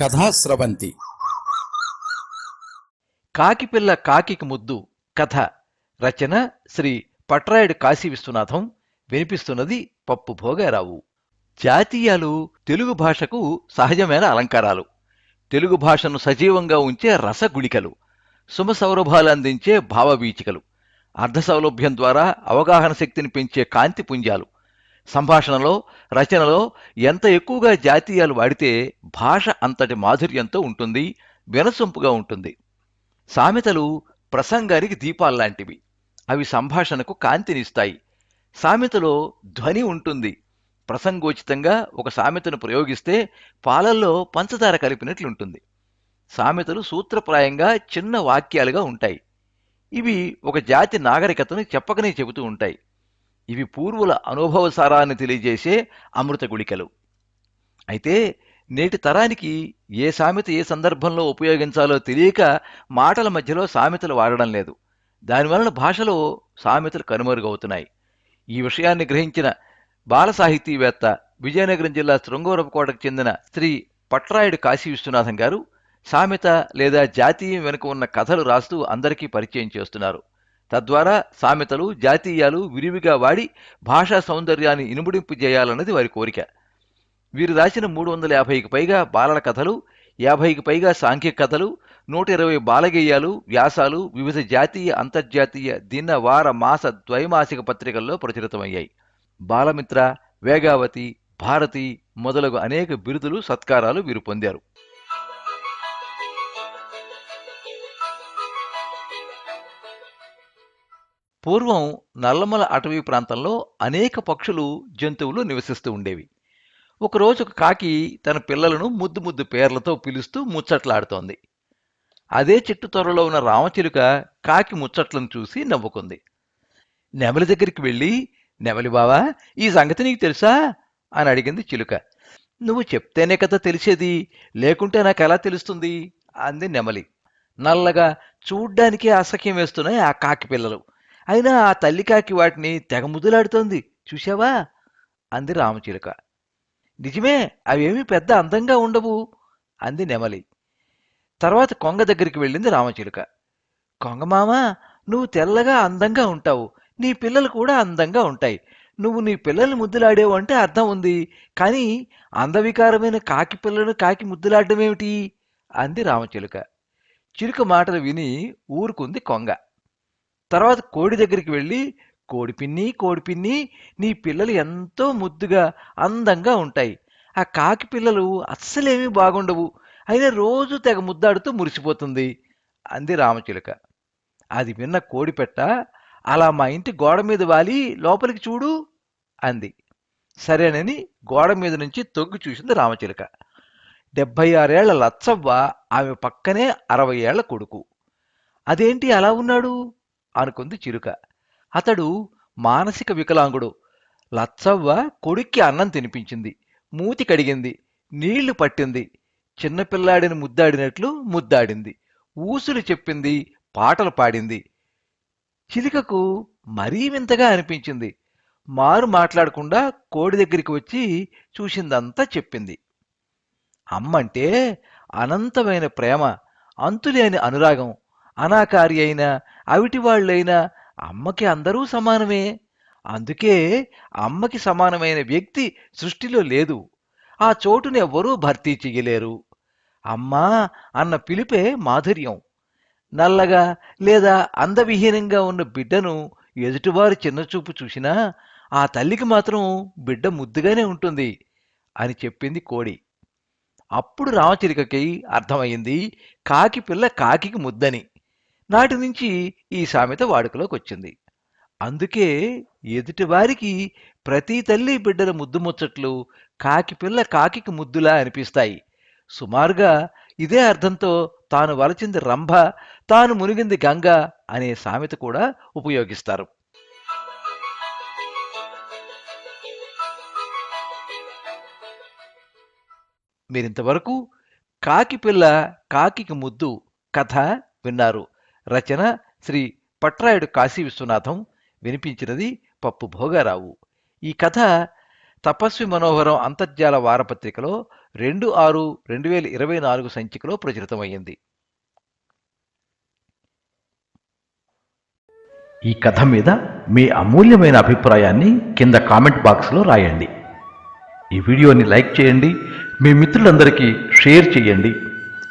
కథాస్రవంతి కాకిపిల్ల కాకికి ముద్దు కథ. రచన శ్రీ పట్రాయుడు కాశీ విశ్వనాథం. వినిపిస్తున్నది పప్పు భోగారావు. జాతీయాలు తెలుగు భాషకు సహజమైన అలంకారాలు. తెలుగు భాషను సజీవంగా ఉంచే రసగుళికలు. సుమ సౌరభాలు అందించే భావవీచికలు. అర్ధ సౌలభ్యం ద్వారా అవగాహన శక్తిని పెంచే కాంతి పుంజాలు. సంభాషణలో రచనలో ఎంత ఎక్కువగా జాతీయాలు వాడితే భాష అంతటి మాధుర్యంతో ఉంటుంది వినసొంపుగా ఉంటుంది. సామెతలు ప్రసంగానికి దీపాల్లాంటివి అవి సంభాషణకు కాంతినిస్తాయి. సామెతలో ధ్వని ఉంటుంది. ప్రసంగోచితంగా ఒక సామెతను ప్రయోగిస్తే పాలల్లో పంచదార కలిపినట్లుంటుంది. సామెతలు సూత్రప్రాయంగా చిన్న వాక్యాలుగా ఉంటాయి. ఇవి ఒక జాతి నాగరికతను చెప్పకనే చెబుతూ ఉంటాయి. ఇవి పూర్వుల అనుభవ సారాన్ని తెలియజేసే అమృత గుళికలు. అయితే నేటి తరానికి ఏ సామెత ఏ సందర్భంలో ఉపయోగించాలో తెలియక మాటల మధ్యలో సామెతలు వాడడం లేదు. దానివలన భాషలో సామెతలు కనుమరుగవుతున్నాయి. ఈ విషయాన్ని గ్రహించిన బాల సాహితీవేత్త విజయనగరం జిల్లా శృంగవరపుకోటకు చెందిన శ్రీ పట్రాయుడు కాశీ విశ్వనాథం గారు సామెత లేదా జాతీయం వెనుక ఉన్న కథలు రాస్తూ అందరికీ పరిచయం చేస్తున్నారు. తద్వారా సామెతలు జాతీయాలు విరివిగా వాడి భాషా సౌందర్యాన్ని ఇనుముడింపు చేయాలన్నది వారి కోరిక. వీరు రాసిన మూడు వందల యాభైకి పైగా బాలల కథలు యాభైకి పైగా సాంఘిక కథలు నూట ఇరవై బాలగేయాలు వ్యాసాలు వివిధ జాతీయ అంతర్జాతీయ దిన వార మాస ద్వైమాసిక పత్రికల్లో ప్రచురితమయ్యాయి. బాలమిత్ర వేగావతి భారతి మొదలగు అనేక బిరుదులు సత్కారాలు వీరు పొందారు. పూర్వం నల్లమల అటవీ ప్రాంతంలో అనేక పక్షులు జంతువులు నివసిస్తూ ఉండేవి. ఒకరోజు ఒక కాకి తన పిల్లలను ముద్దు ముద్దు పేర్లతో పిలుస్తూ ముచ్చట్లాడుతోంది. అదే చెట్టు త్వరలో ఉన్న రామచిలుక కాకి ముచ్చట్లను చూసి నవ్వుకుంది. నెమలి దగ్గరికి వెళ్ళి నెమలి బావా ఈ సంగతి నీకు తెలుసా? అని అడిగింది చిలుక. నువ్వు చెప్తేనే కదా తెలిసేది లేకుంటే నాకు ఎలా తెలుస్తుంది? అంది నెమలి. నల్లగా చూడ్డానికే అసఖ్యం వేస్తున్నాయి ఆ కాకి పిల్లలు. అయినా ఆ తల్లి కాకి వాటిని తెగ ముద్దులాడుతోంది. చూశావా? అంది రామచిలుక. నిజమే అవేమీ పెద్ద అందంగా ఉండవు అంది నెమలి. తర్వాత కొంగ దగ్గరికి వెళ్ళింది రామచిలుక. కొంగమామ నువ్వు తెల్లగా అందంగా ఉంటావు. నీ పిల్లలు కూడా అందంగా ఉంటాయి. నువ్వు నీ పిల్లల్ని ముద్దులాడేవు అంటే అర్థం ఉంది. కానీ అందవికారమైన కాకి పిల్లలను కాకి ముద్దులాడడం ఏమిటి అంది రామచిలుక. చిలుక మాటలు విని ఊరుకుంది కొంగ. తర్వాత కోడి దగ్గరికి వెళ్ళి కోడి పిన్ని కోడి పిన్ని నీ పిల్లలు ఎంతో ముద్దుగా అందంగా ఉంటాయి. ఆ కాకి పిల్లలు అస్సలేమీ బాగుండవు. అయినా రోజు తెగ ముద్దాడుతూ మురిసిపోతుంది. అంది రామచిలుక. అది విన్న కోడిపెట్ట అలా మా ఇంటి గోడ మీద వాలి లోపలికి చూడు అంది. సరేనని గోడ మీద నుంచి తొగ్గి చూసింది రామచిలుక. డెబ్భై ఆరేళ్ళ లచ్చవ్వ ఆమె పక్కనే అరవై ఏళ్ళ కొడుకు. అదేంటి అలా ఉన్నాడు? అనుకుంది చిలుక అతడు మానసిక వికలాంగుడు. లచ్చవ్వ కొడుక్కి అన్నం తినిపించింది. మూతి కడిగింది. నీళ్ళు పట్టింది. చిన్నపిల్లాడిని ముద్దాడినట్లు ముద్దాడింది. ఊసులు చెప్పింది. పాటలు పాడింది. చిలుకకు మరీ వింతగా అనిపించింది. మారు మాట్లాడకుండా కోడి దగ్గరికి వచ్చి చూసిందంతా చెప్పింది. అమ్మంటే అనంతమైన ప్రేమ అంతులేని అనురాగం అనాకారి అయినా అవిటివాళ్ళైనా అమ్మకి అందరూ సమానమే. అందుకే అమ్మకి సమానమైన వ్యక్తి సృష్టిలో లేదు. ఆ చోటునెవ్వరూ భర్తీ చెయ్యలేరు. అమ్మా అన్న పిలిపే మాధుర్యం. నల్లగా లేదా అందవిహీనంగా ఉన్న బిడ్డను ఎదుటివారు చిన్నచూపు చూసినా ఆ తల్లికి మాత్రం బిడ్డ ముద్దుగానే ఉంటుంది అని చెప్పింది కోడి. అప్పుడు రామచిలుకకి అర్థమైంది కాకి పిల్ల కాకికి ముద్దని. నాటి నుంచి ఈ సామెత వాడుకలోకి వచ్చింది. అందుకే ఎదుటివారికి ప్రతి తల్లి బిడ్డల ముద్దు ముచ్చట్లు కాకి పిల్ల కాకికి ముద్దులా అనిపిస్తాయి. సుమారుగా ఇదే అర్థంతో తాను వలచింది రంభ తాను మునిగింది గంగ అనే సామెత కూడా ఉపయోగిస్తారు. మీరింతవరకు కాకి పిల్ల కాకికి ముద్దు కథ విన్నారు. రచన శ్రీ పట్రాయుడు కాశీ విశ్వనాథం. వినిపించినది పప్పు భోగారావు. ఈ కథ తపస్వి మనోహరం అంతర్జాల వారపత్రికలో రెండు ఆరు రెండు వేల ఇరవై నాలుగు సంచికలో ప్రచురితమయ్యింది. ఈ కథ మీద మీ అమూల్యమైన అభిప్రాయాన్ని కింద కామెంట్ బాక్స్లో రాయండి. ఈ వీడియోని లైక్ చేయండి. మీ మిత్రులందరికీ షేర్ చేయండి.